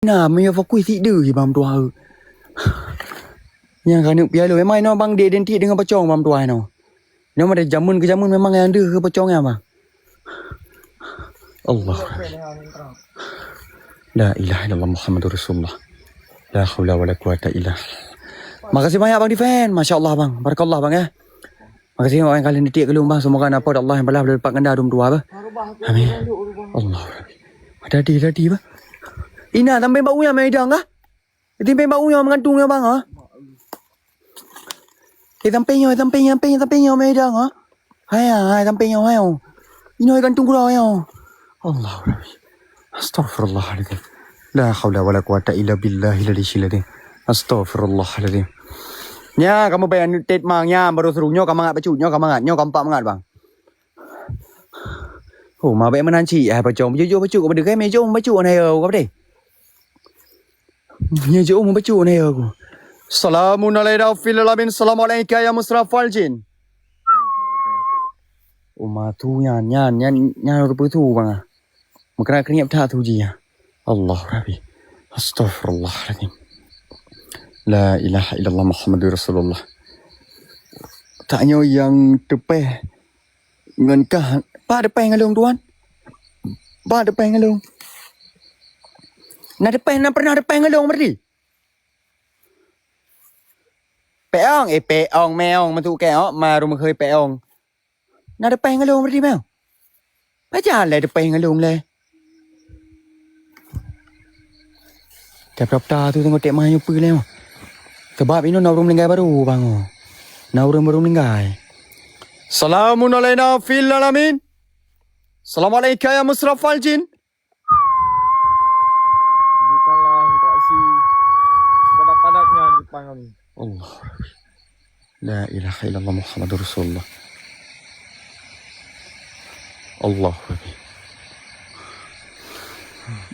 Nah, may fokus tidur je bang tua. Yang kan biar lu memang no bang dia identik dengan pecong bang tua no. Ni ada jamun ke jamun memang yang ada ke pecong yang bang. Allah. La ilaha illallah Muhammadur Rasulullah. La haula wala quwata illa Makasih banyak bang Difen. Masya Allah bang. Barakallah bang ya. Makasih orang kalian detik ke bang. Semoga dapat Allah yang balas boleh dapat ganda dum dua bang. Amin. Allah. Ada di ada di bang. Ina sampai bau yang mai dang ah. Sampai bau yang mengantung ya bang ah. Eh sampai nyo sampai nyo sampai sampai nyo mai dang ah. Hai hai sampai nyo hai. Ino gantung kula ya. Allah Rabbi. Astaghfirullahaladzim. La haula wala quwata illa billahi ladhi ladhi. Astaghfirullahaladzim. Nya kamu bayar tet mang nya baru serunya kamu ngat bacu nya kamu ngat nya kamu pak mengat bang. Oh, bé mà anh chị à bà chồng vô vô bà chủ mà được cái Như chỗ mà bà chủ này ở. Salamun alaikum fil alamin salamu alayka ya musrafal jin. Oh, mà thu nhàn nhàn nhàn nhàn rồi bữa thu bang nhập tha thu gì à? Allah Rabbi. Astaghfirullahaladzim. La ilaha illallah Muhammadur Rasulullah. Tanya yang tepe ngan ka pa depan dengan long tuan. Pa depan dengan Nadepan na pernah depan ngalong mari. Peong, eh peong meong mantu ke ok maru mengkhoi peong. Nadepan ngalong mari meo. Pajar le depan ngalong le. Tiap-tiap ta tu tengok tek mayu pi le. Sebab ini naurum linggai baru bang. Naurum baru linggai. Salamun alaina fil alamin. Salam alaika ya musrafal jin. Depan kami. Allah. La ilaha illallah Muhammadur Rasulullah. Allah.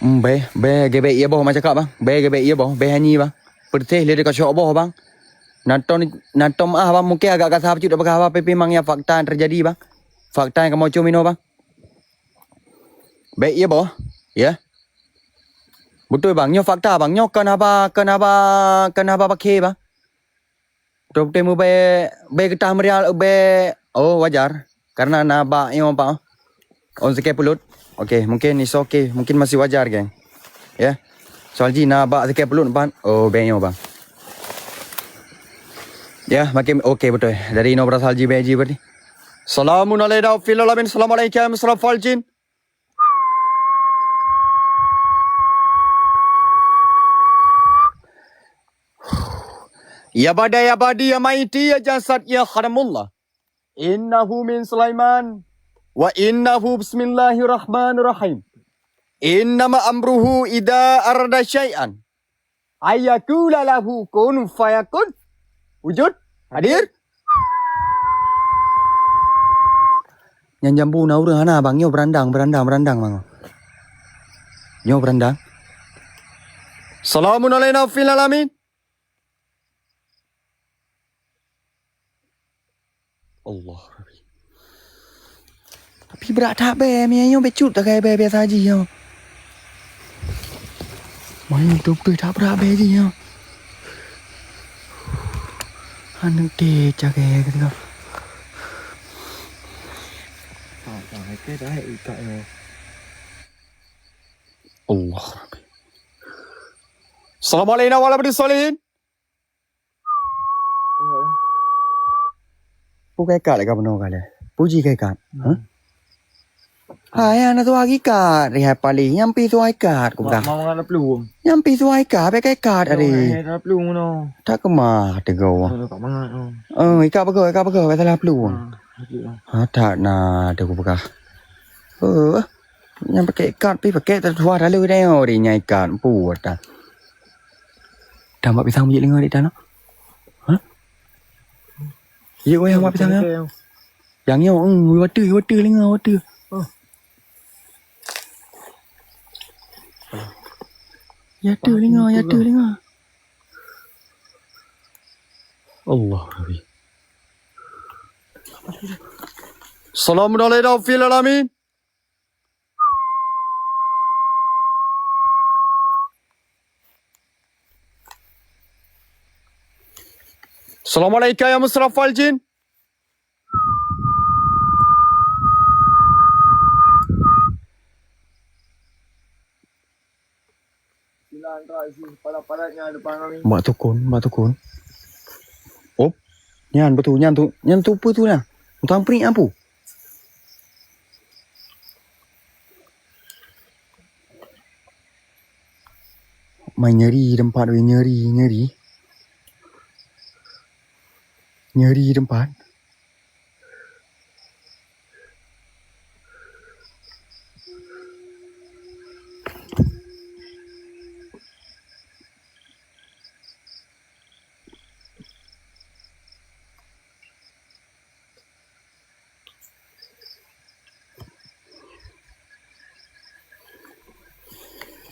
Hmm, be, be, gebe iya boh macam kak bang. Be, gebe iya boh. Be hanyi bang. Pertih dia dekat syok boh bang. Naton, natom ah bang. Mungkin agak kasar cuk dah pakai apa. Tapi memang yang fakta yang terjadi bang. Fakta yang kamu cumino bang. Be iya boh. Ya. Betul bang. Nyo fakta bang. Nyo kenapa, kenapa, kenapa pakai bang. Top temu be be getah merial be oh wajar. Karena yang apa on sekai pulut. Okey mungkin is okay mungkin masih wajar geng. Ya. Yeah. soal ji naba sekai pulut ban oh be yang bang. Ya yeah, makin okey betul. Dari no berasal ji be ji berarti. Salamun alaikum fil alamin assalamualaikum musrafal jin Ya bada ya badi ya maiti ya jasad ya kharamullah. Innahu min Sulaiman wa innahu bismillahirrahmanirrahim. Innama amruhu ida arada syai'an. Ayakula lahu kun fayakun. Wujud? Hadir? Yang jambu naura hana bang nyo berandang berandang berandang bang. Nyo berandang. Salamun alaina fil alamin. Allah Tapi berat tak be, mianyo becut tak kai be be saji yo. Mai tu tu tak berat be ji yo. Anu te cak ke gitu. Tak tak ke dah ikat yo. Allah Rabbi. Assalamualaikum warahmatullahi wabarakatuh. ปุ๊กแกกะเลยกะบนပူကဲကလည်းကမနောကလည်းပူကြီးကဲကဟမ်ဟာရနသွားကြီးကတရပါလီယံกะมองแကတ်ကုတာမောင်ကပလူယံပီသွားကပဲကဲะတ်အရေပလူနော်တကမာတကောเออไอกะบะกอกะบะกอไปตะลาปลูหาฐานาตะกุปะกาเออยังปะเกะกัดปีปะเกะตะทวาทะลุได้หอดิใหญ่กาดปู่ตาทำบ่ไปทำยิเลยงอดิตาเนาะ Mak pisang ya. Cái- Yang yo eng water water lengan water. Ya tu lengan ya tu lengan. Allah Rabbi. Assalamualaikum fil alamin. Assalamualaikum ya Musrafal Jin. Silang try sih padat-padatnya depan kami. Mak tukun, mak tukun. Op. Nyan betul, nyan tu, nyan tu apa tu lah? Tuang perik apa? Main nyeri tempat we nyeri, nyeri. Nyeri tempat.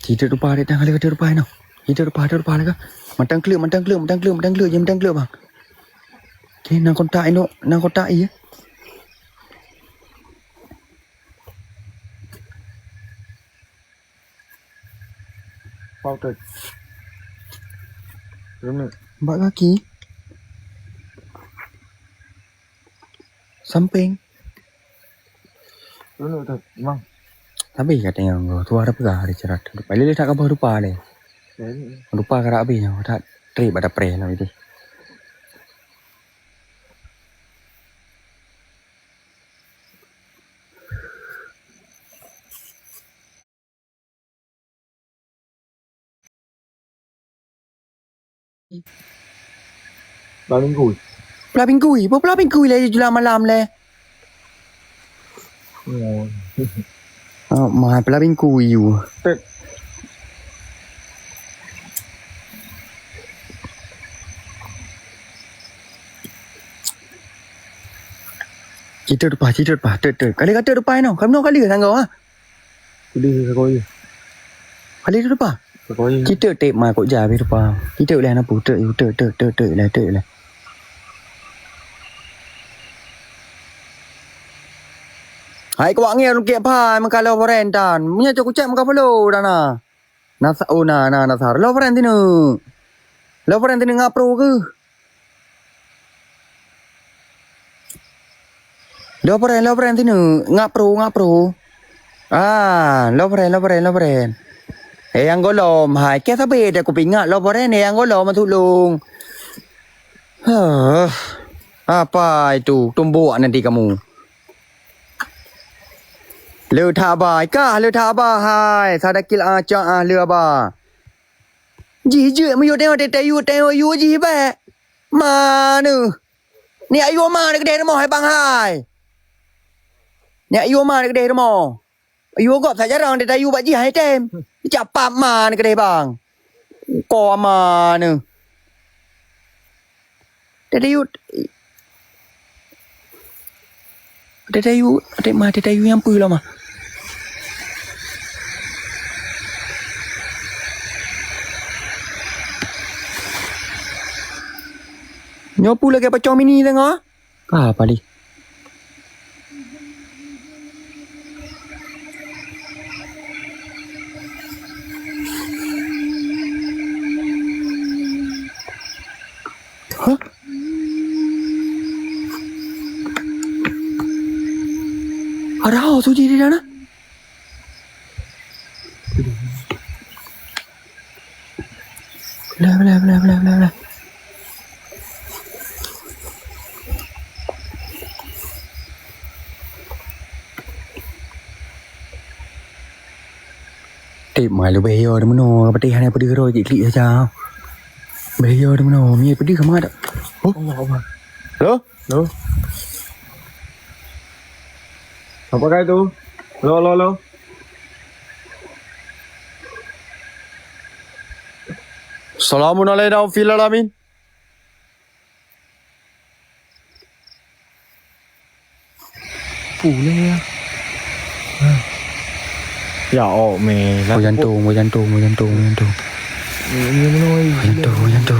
Kita depan ada tang kali kata depan no. Kita depan ada depan lagi. Matang keluk, matang keluk, matang keluk, matang keluk, je matang keluk bang. Okay, nang kontak ini, nang kontak iya. Pautat. Rumah. Mbak kaki. Samping. Rumah tu. Mang. Tapi katanya engkau tu ada pegah ada cerat. Balik dia tak kabar. Jadi. Lupa kara habis yang tak trip ada pre lah itu. Robin Hood Robin Hood พวก Robin Hood เลยจุฬามาลามเลยอ้าวมา Robin Hood อยู่ Kita rupa, kita rupa, ter ter. Kali kata rupa no, kamu no kali kan kau ah. Kali kau. Kali rupa. Chỉ tự tệ mà cậu già biết vào Chỉ tự là nó bố tự tự tự tự tự là tự là Hai kau angin lu kia pai maka lo paren dan punya cok cek maka pelo dana. Nas oh na na nasar lo paren tinu. Lo paren tinu ngapro ke? Lo paren lo paren tinu ngapro ngapro. Ah, lo paren lo paren lo paren. Eh, Angolom, hai, kaya sabi, da ko pinga, lo pa rin, eh, Angolom, matulong. Ah, apa itu? Tumbuhan nanti kamu. Leuta ba, ka leuta ba, hai, sadakil aja, ah, leuta ba. จีจืมาอยู่เดียวเตะอยู่เตะอยู่จีแบะมาหนึ่งเนี่ยอายุมาเด็กเด็กมอให้ปังไฮเนี่ยอายุมาเด็กเด็กมออายุก็สายจะรองเตะอยู่บะจีให้เต็ม จับปามมาเด็กเด็กบางกอมาหนึ่งเด็กอายุเด็กอายุเด็กมาเด็กอายุยังปืนแล้วมา Nyopu lagi apa mini tengok? Kah apa li? Hah? Ada hal tu jadi dah nak? Belah, belah, belah, belah, belah, belah. Tip mai lu beyo dah meno pati hanya pedi ro je klik saja. Beyo dah meno mi pedi kemana dak? Allah Allah. Lo? Lo. apa kah itu lo lo lo Salamun alaikum fil alamin. Phủ lên nha Dạo mày Mùi dân tù, mùi dân tu, mùi dân tù, mùi dân tu. Mùi dân tù, mùi dân tù.